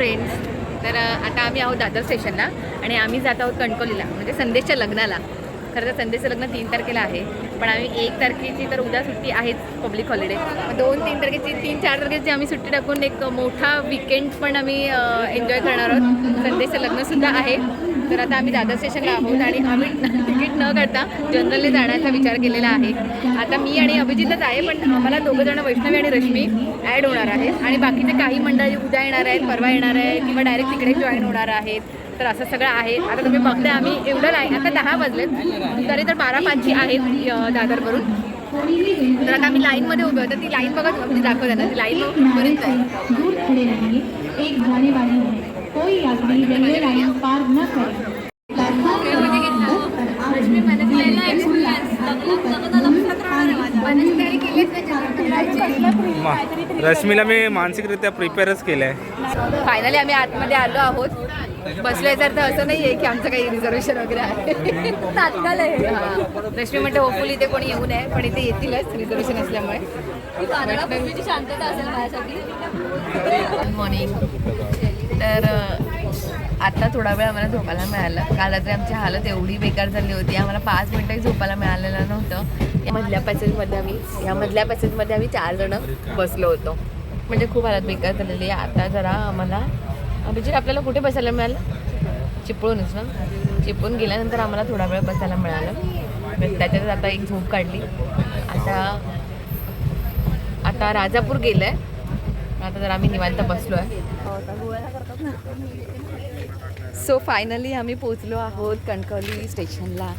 Friends तर आता आम्ही आहोत दादर स्टेशनला आणि आम्ही जात आहोत कणकवलीला म्हणजे संदेशच्या लग्नाला. खरं तर संदेशचं लग्न तीन तारखेला आहे. पण आम्ही एक तारखेची तर उद्या सुट्टी आहेच पब्लिक हॉलिडे दोन तीन तारखेची तीन चार तारखेची आम्ही सुट्टी टाकून एक मोठा विकेंड पण आम्ही एन्जॉय करणार आहोत. संदेशचं लग्नसुद्धा आहे. तर आता आम्ही दादर स्टेशनला आहोत आणि आम्ही तिकीट न करता जनरलने जाण्याचा विचार केलेला आहे. आता मी आणि अभिजितच आहे पण आम्हाला दोघं जण वैष्णवी आणि रश्मी ॲड होणार आहेत. आणि बाकीचे काही मंडळी उद्या येणार आहेत परवा येणार आहे किंवा डायरेक्ट तिकडे जॉईन होणार आहेत. तर असं सगळं आहे. आता तुम्ही बघताय आम्ही एवढं नाही. आता दहा वाजलेत. तरी तर बारा पाचची आहेत दादरवरून. तर आता आम्ही लाईनमध्ये उभे होतो ती लाईन बघा दाखवत आहे ना. ती लाईन बरीच आहे. है कोई यात्री रेलवे लाइन पार न करे। रश्मीला मी मानसिकरित्या प्रिपेअरच केलं आहे फायनली आम्ही आतमध्ये आलो आहोत. बसलोय तर तर असं नाही आहे की आमचं काही रिझर्वेशन वगैरे आहे. तात्काळ आहे. हां. रश्मी म्हणते होपफुली इथे कोणी येऊ नये पण इथे येतीलच रिझर्वेशन असल्यामुळे. शांतता असेल माझ्यासाठी. गुड मॉर्निंग तर आता थोडा वेळ आम्हाला झोपायला मिळालं. काल रात्री आमची हालत एवढी बेकार झाली होती. आम्हाला पाच मिनिटंही झोपायला मिळालेलं नव्हतं. या मधल्या पॅसेजमध्ये आम्ही या मधल्या पॅसेजमध्ये आम्ही चार जण बसलो होतो. म्हणजे खूप हालत बेकार झालेली आहे. आता जरा आम्हाला म्हणजे आपल्याला कुठे बसायला मिळालं? चिपळूनच ना? चिपळून गेल्यानंतर आम्हाला थोडा वेळ बसायला मिळालं. मग त्याच्यातच आता एक झोप काढली. आता आता राजापूर गेलं आहे आता जर आम्ही निवांत बसलो आहे सो फायनली आम्ही पोचलो आहोत कणकवली स्टेशनला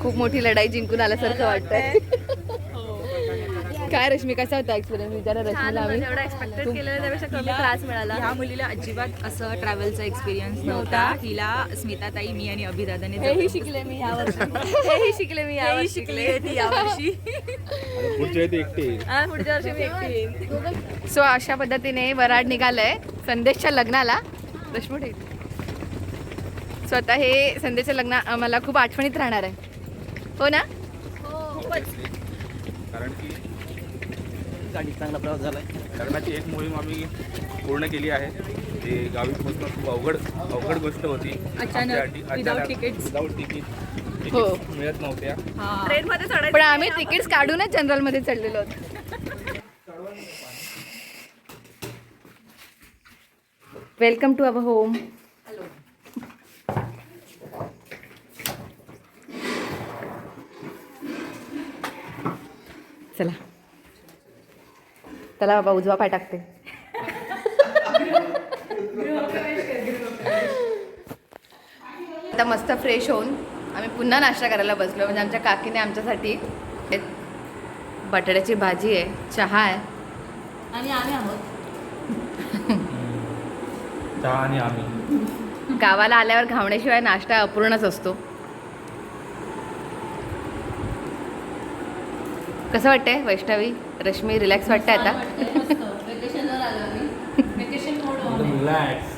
खूप मोठी लढाई जिंकून आल्यासारखं वाटतंय. काय रश्मी कसा होता एक्सपिरियन्स विचारा रश्मीला आम्ही. एवढा एक्सपेक्टेड केलेलं त्यापेक्षा कमी त्रास मिळाला. ह्या मुलीला अजिबात असं ट्रॅव्हलचा एक्सपिरियन्स नव्हता. हिला स्मिताताई मी आणि अभिदादाने हेही शिकले मी यावर्षी हेही शिकले मी यावर्षी शिकले ती पुढच्या एकटे हा, पुढच्या वर्षी मी एकटी येईन. सो अशा पद्धतीने वराड निघालंय संदेशच्या लग्नाला. रश्मी सो आता हे संदेशचं लग्न आम्हाला खूप आठवणीत राहणार आहे. हो ना? कारण की गाडी चांगला प्रवास झाला लग्नाची एक मोहीम आम्ही पूर्ण केली आहे. ते गावी पोहोचणं खूप अवघड अवघड गोष्ट होती. tickets. विदाऊट तिकीट हो. मिळत नव्हत्या. ट्रेन मध्ये चढायचं पण आम्ही तिकीट्स काढूनच जनरलमध्ये चढलेलो होतो. वेलकम टू अवर होम चला बाबा उजवा पाय टाकते. आता मस्त फ्रेश होऊन आम्ही पुन्हा नाश्ता करायला बसलो. म्हणजे आमच्या काकीने आमच्यासाठी एक बटाट्याची भाजी आहे चहा आहे. आणि आम्ही आहोत. चहा आणि आम्ही. गावाला आल्यावर घावण्याशिवाय नाश्ता अपूर्णच असतो. कसं वाटतंय वैष्णवी? रश्मी रिलॅक्स वाटतंय आता? रिलॅक्स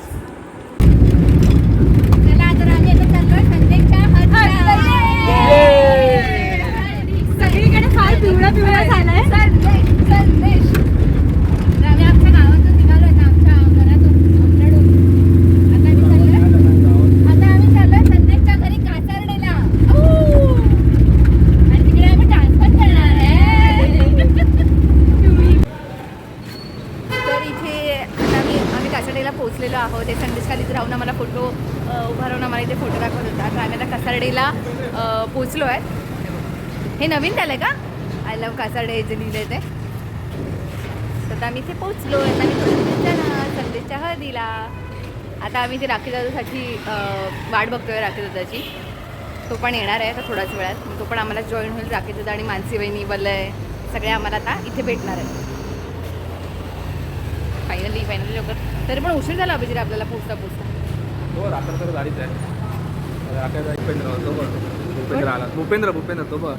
सगळीकडे फार पिवळा पिवळा झालाय आम्ही आमच्या गावातून निघालो आता आमच्या घरातून अंगणातून. आता आम्ही चाललोय आता आम्ही चाललोय संदेशच्या घरी कासारडेला आणि तिकडे आम्ही डान्स पण करणार आहे तर इथे आता आम्ही आम्ही कासारडेला पोहोचलेलो आहोत ते संदेशखालीच राहून आम्हाला फोटो उभा राहून आम्हाला इथे फोटो दाखवत होता. तर आम्ही आता कासारडेला पोचलो पोहोचलो आहे. हे नवीन झालं का? आय लव्ह कासारडे हे जे लिहिलं ते. तर आता आम्ही इथे पोहोचलो आता आम्ही थोडं जाणार संदेशच्या हळदीला. आता आम्ही ते राखी दादासाठी वाट बघतोय राखी दादाची. तो पण येणार आहे आता थोड्याच वेळात. तो पण आम्हाला जॉईन होईल राखी दादा आणि मानसी वहिनी वलय. सगळे आम्हाला आता इथे भेटणार आहेत. फायनली फायनली लवकर. तरी पण उशीर झाला अभिजित आपल्याला पोचता पोचता हो तर झालीच आहे. राखायचा भूपेंद्र तो बघ. भूपेंद्र आला. भूपेंद्र भूपेंद्र तो बघ.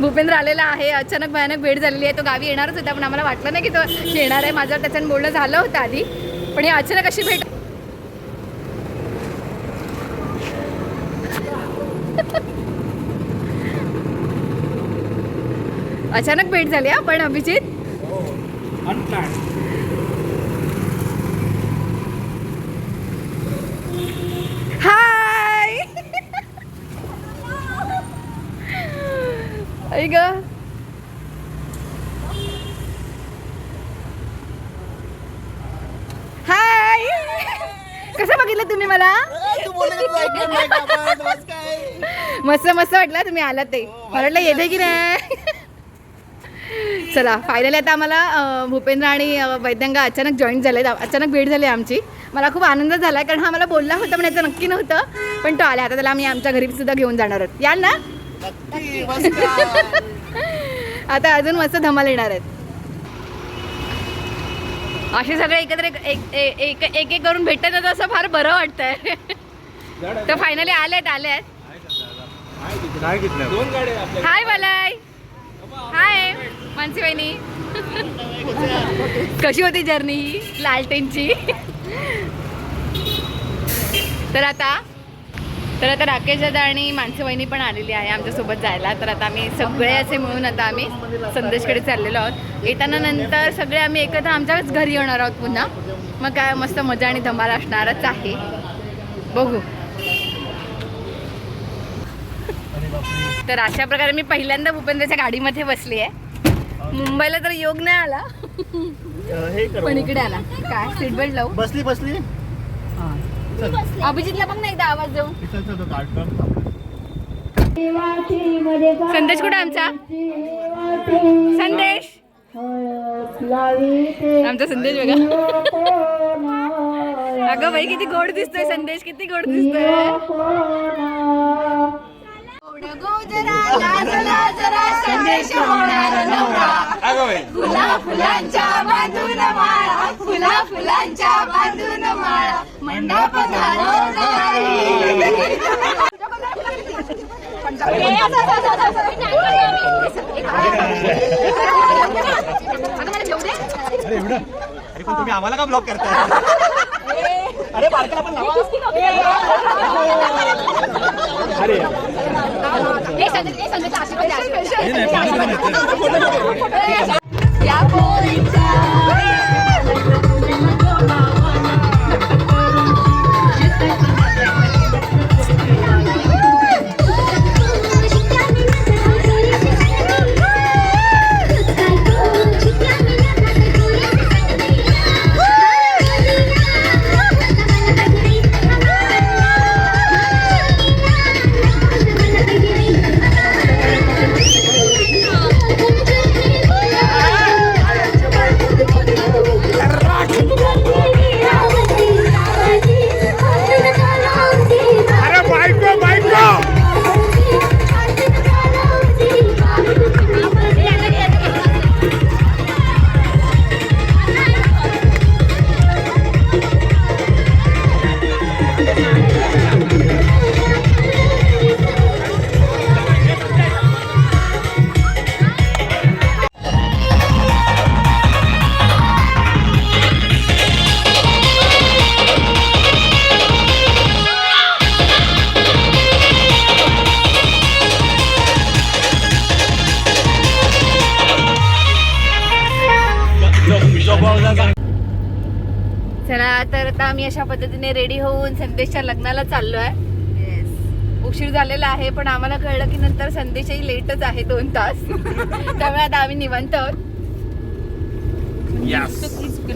भूपेंद्र आलेला आहे. अचानक भयानक भेट झालेली आहे. तो गावी येणारच होता पण आम्हाला वाटलं नाही की तो येणार आहे. माझं त्याच्यानं बोलणं झालं होतं आधी. पण ही अचानक अशी भेट अचानक भेट झाली हा पण अभिजित? होय ग हाय कसं बघितलं तुम्ही मला मस्त मस्त वाटलं तुम्ही आलात ते वाटलं येते की नाही चला फायनली आता आम्हाला भूपेंद्र आणि वैद्यंगा अचानक जॉईन झाले अचानक भेट झाली आमची मला खूप आनंद झाला आहे कारण हा मला बोलला होता पण याचं नक्की नव्हतं पण तो आला आता त्याला आम्ही आमच्या घरी सुद्धा घेऊन जाणार आहोत. याल ना? आता अजून मस्त धमाल येणार आहेत. असे सगळे एकत्र एक एक एक एक एक करून भेटत होतं असं फार बरं वाटतंय. तर फायनली आलेत आलेत. दोन गाड्या आपल्या हाय मलाय हाय मानसी वहिनी कशी होती जर्नी ही लालटेनची? तर आता तर आता राकेश दादा आणि मानसी वहिनी पण आलेली आहे आमच्यासोबत जायला. तर आता आम्ही सगळे असे मिळून आता आम्ही संदेशकडे चाललेलो आहोत. येताना नंतर सगळे आम्ही एकत्र आमच्याच घरी येणार आहोत पुन्हा. मग काय मस्त मजा आणि धमाल असणारच आहे. बघू. तर अशा प्रकारे मी पहिल्यांदा भूपेंद्रच्या गाडीमध्ये बसली आहे. मुंबईला तर योग नाही आला. पण इकडे आला. काय? सीट बेल्ट लावू? बसली बसली. अभिजितला पण नाही एकदा आवाज देऊ इथं तो कार्टून संदेश कुठे आमचा? संदेश. आमचा संदेश बघा. अगं बाई किती गोड दिसतोय संदेश किती गोड दिसतोय. फुला फुलांच्या बांधून माळा फुला फुलांच्या बांधून माळा. मंडप अरे एवढं? अरे पण तुम्ही आम्हाला का ब्लॉक करताय? अरे बारकाला पण लावा. अरे. 你想，你想个啥？想个啥？想个啥？तर आता आम्ही अशा पद्धतीने रेडी होऊन संदेशच्या लग्नाला चाललो आहे उशीर झालेला आहे पण आम्हाला कळलं की नंतर संदेशही लेटच आहे दोन तास. त्यामुळे आता आम्ही निवांत आहोत.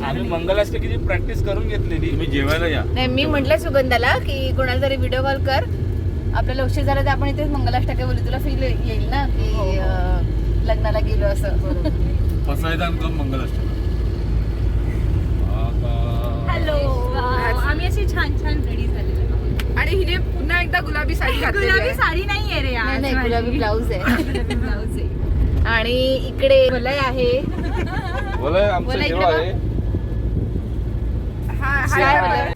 आम्ही प्रॅक्टिस करून घेतलेली. मी जेवायला या. नाही मी म्हटलं सुगंधाला की कोणाला तरी व्हिडिओ कॉल कर. आपल्याला उशीर झाला तर आपण इथेच मंगलाष्टका बोलू. तुला फील येईल ना की अं, लग्नाला गेलो असं. फसायदान कम मंगलाष्टक. हॅलो आम्ही अशी छान छान रेडी झालेलो. आणि हिने पुन्हा एकदा गुलाबी साडी गुलाबी साडी नाही आहे रे नाही आज नाही. गुलाबी ब्लाऊज आहे. गुलाबी ब्लाऊज आहे. आणि इकडे मलय आहे. बोला आमचं जेव्हा. आहे. हाय मलय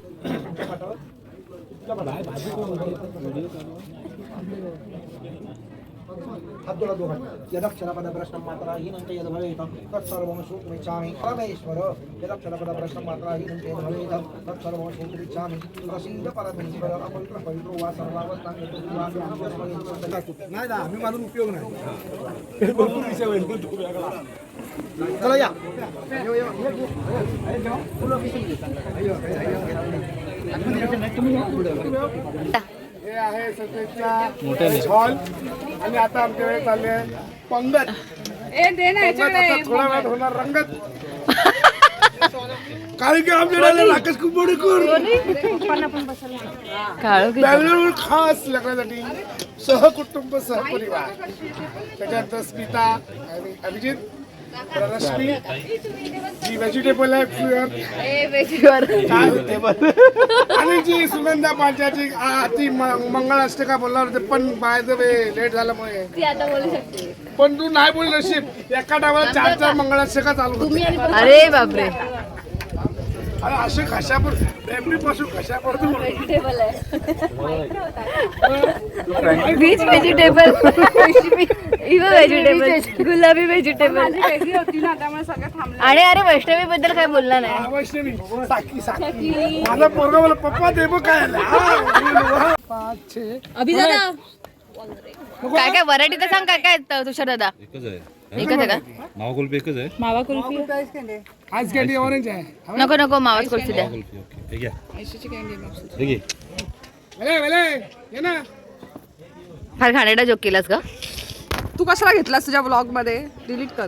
अब्दुल्ला दोघं यदक्षरपद प्रश्न मात्रा हीनं यद भवेत तत्सर्वं सूत्रमिच्छामि परमेश्वर यदक्षरपद प्रश्न मात्रा हीनं यद भवेत तत्सर्वं सूत्रमिच्छामि प्रसीद परमेश्वर अपवित्र पवित्र वा सर्वावस्था नाही ना आम्ही मानून उपयोग नाही भरपूर विषय होईल पण तो वेगळा. चला या यो, यो, ये, ये. अरे, जेव्हा फुलं किती घेतात? हे आहे सध्याचा हॉल. आणि आता आमच्याकडे चालले पंगत. वेळात होणार रंगत. कारण की आमच्याकडे राकेश कुंभोडेकर बँगलोर खास लग्नासाठी सहकुटुंब सहपरिवार. त्याच्यानंतर स्मिता आणि अभिजित. रश्मी जी व्हेजिटेबल आहे प्युअर काय होते आणि जी सुगंधा पांचाची आ, ती म- मंगळाष्टका बोलणार होते पण बाय द वे लेट झाल्यामुळे. ती आता बोलू शकते. पण तू नाही बोल नशीब एका टायमाला चार चार मंगळाष्टका चालू होते. अरे बापरे. असे कशापूरपासून कशापूर बीच व्हेजिटेबल व्हेजिटेबल गुलाबी व्हेजिटेबल आणि अरे वैष्णवी बद्दल काय बोलला नाही वैष्णवी. साकी साकी. माझा पोरगा बोला पप्पा बघ काय आलं." हा, पाच छे काय काय व्हरायटी तर सांग काय काय तुषार दादा? आहे का? मावा कुल्फी एकच आहे. आईस कॅन्डी ऑरेंज आहे. नको नको मावाच कुल्फी द्या. कुल्फी ओके. हे घ्या. हे घे. भले भले. ये ना. फार घाणेरडा जोक केलास का तू कशाला घेतलास तुझ्या ब्लॉगमध्ये? डिलीट कर.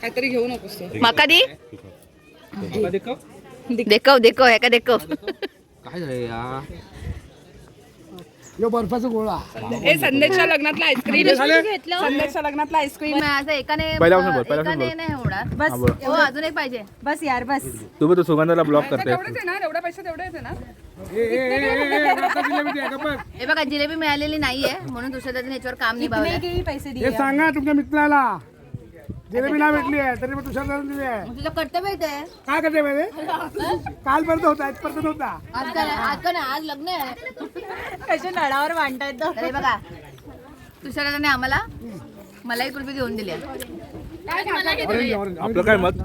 काहीतरी घेऊ नकोस तू. माका दी. देखव. देखव हे का देखव. काय झालं या? यो बर्फाचा गोळा. ए संदेशच्या लग्नातला आईस्क्रीम संदेशच्या लग्नातला आईस्क्रीम मी असं एकाने पहिल्यापासून बोल, पहिल्यापासून एकाने बोल. नाही होणार बस. हो अजून एक पाहिजे. बस यार बस. तू पण तो सुगंधाला ब्लॉक करते तेवढेच आहे ना एवढ्या पैसे तेवढे येते ना? ए, ए, ए, ए, ए, आता जिलेबी द्या, गप्प बस. हे बघा जिलेबी मिळालेली नाहीये म्हणून दुसऱ्या त्याने याच्यावर काम निभावलं पैसे हे सांगा तुमच्या मित्राला. जिलेबी नाही भेटली आहे तरी पण तुषार दादा दिली आहे. तुझं कर्तव्य आहे? काय करते माहिती कालपर्यंत होता नव्हता. आज का नाही आज नाही? आज लग्न आहे. कशा नळावर मांडतायत तर हे बघा तुषार दादाने आम्हाला मलाई कुल्फी घेऊन दिली आहे. Orange orange. आपलं काय मत?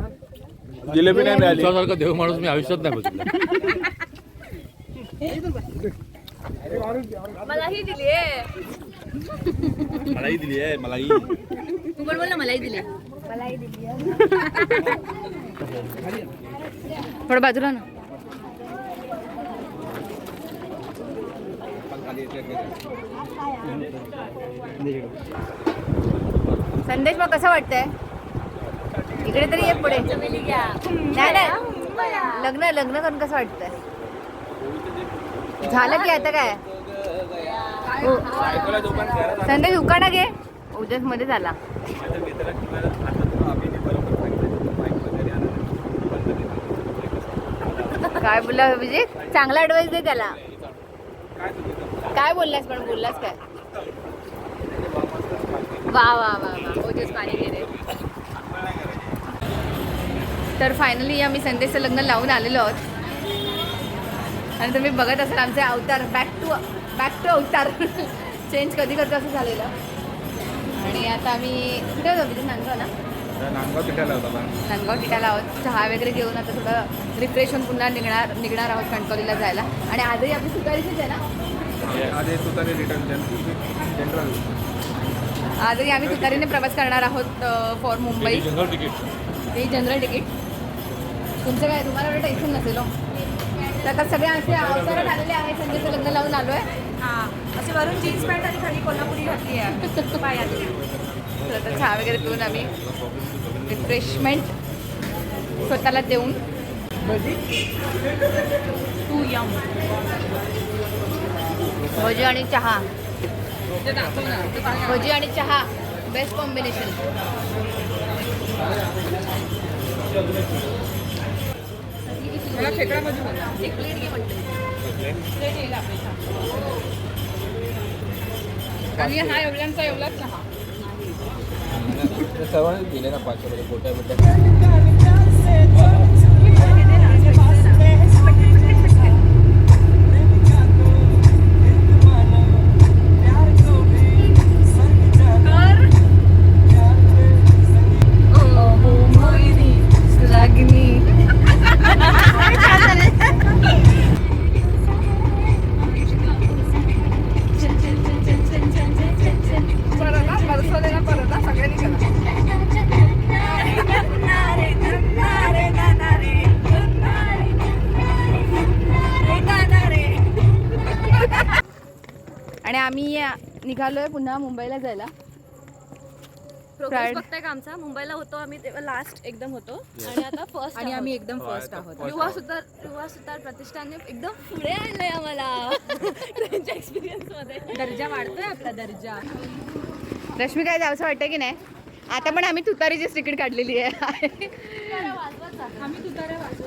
जिलेबी नाही मिळाली. तुमच्यासारखा देव माणूस मी आयुष्यात नाही बघितला. ऑरेंज मलाही दिली आहे मलाही दिली आहे मलाही. तू पण बोल ना मलाही दिली मलाही दिली थोडं बाजूला ना. संदेश मग कसं वाटतंय? इकडे तरी ये पुढे. नाही नाही. लग्न लग्न करून कसं वाटतंय? झालं की आता काय? हो. संदेश उकाडा घे. उद्याच मध्ये झाला. काय बोलला म्हणजे चांगला ऍडवाइस दे त्याला. काय बोललास पण? बोललास काय? वा वा वा वा. ओजस पाणी घे तर फायनली आम्ही संदेशचं लग्न लावून आलेलो आहोत. आणि तुम्ही बघत असाल आमचे अवतार बॅक टू बॅक टू अवतार. चेंज कधी करतो असं झालेलं. आणि आता आम्ही कुठे होतो अभिजित नांदगाव ना नांदगाव तिठाला होता नांदगाव टिटाला आहोत. चहा वगैरे घेऊन आता थोडं रिफ्रेश होऊन पुन्हा निघणार निघणार आहोत कणकवलीला जायला. आणि आजही आपली सुकारीचीच आहे ना? आधी तुतारी रिटर्न जनरल आजही आम्ही तुतारीने प्रवास करणार आहोत फॉर मुंबई. जनरल तिकीट ते जनरल तिकीट तुमचं काय तुम्हाला टेन्शन नसेल हो? तर आता सगळे असे अवतारात आलेले आहे संजयचं लग्न लावून आलो आहे हा असे वरून जीन्स पॅन्ट आणि खाली कोल्हापुरी घातली आहे. पायात तर आता चहा वगैरे पिऊन आम्ही रिफ्रेशमेंट स्वतःला देऊन टू यम. भजी आणि चहा. भजी आणि चहा बेस्ट कॉम्बिनेशन मला खेकडा भाजी बनव. एक प्लेट घे आणि हा एवढ्यांचा एवढाच चहा. सर्वांनी दिले ना पाचशे रुपये निघालोय पुन्हा मुंबईला जायला. प्रोग्रेस. बघताय का आमचा? मुंबईला होतो आम्ही तेव्हा लास्ट एकदम होतो. आणि आता फर्स्ट आणि आम्ही एकदम फर्स्ट आहोत. युवा सुतार युवा सुतार प्रतिष्ठानने एकदम पुढे आणलंय आम्हाला. त्यांच्या एक्सपिरियन्समध्ये. दर्जा वाढतोय आपला दर्जा. रश्मी काय जावंसं वाटतं की नाही? आता पण आम्ही तुतारीचीच तिकीट काढलेली आहे. आम्ही तुतारा वाजवत.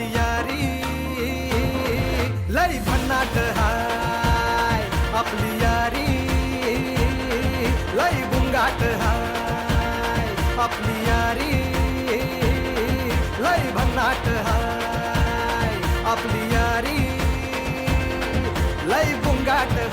हाय आपली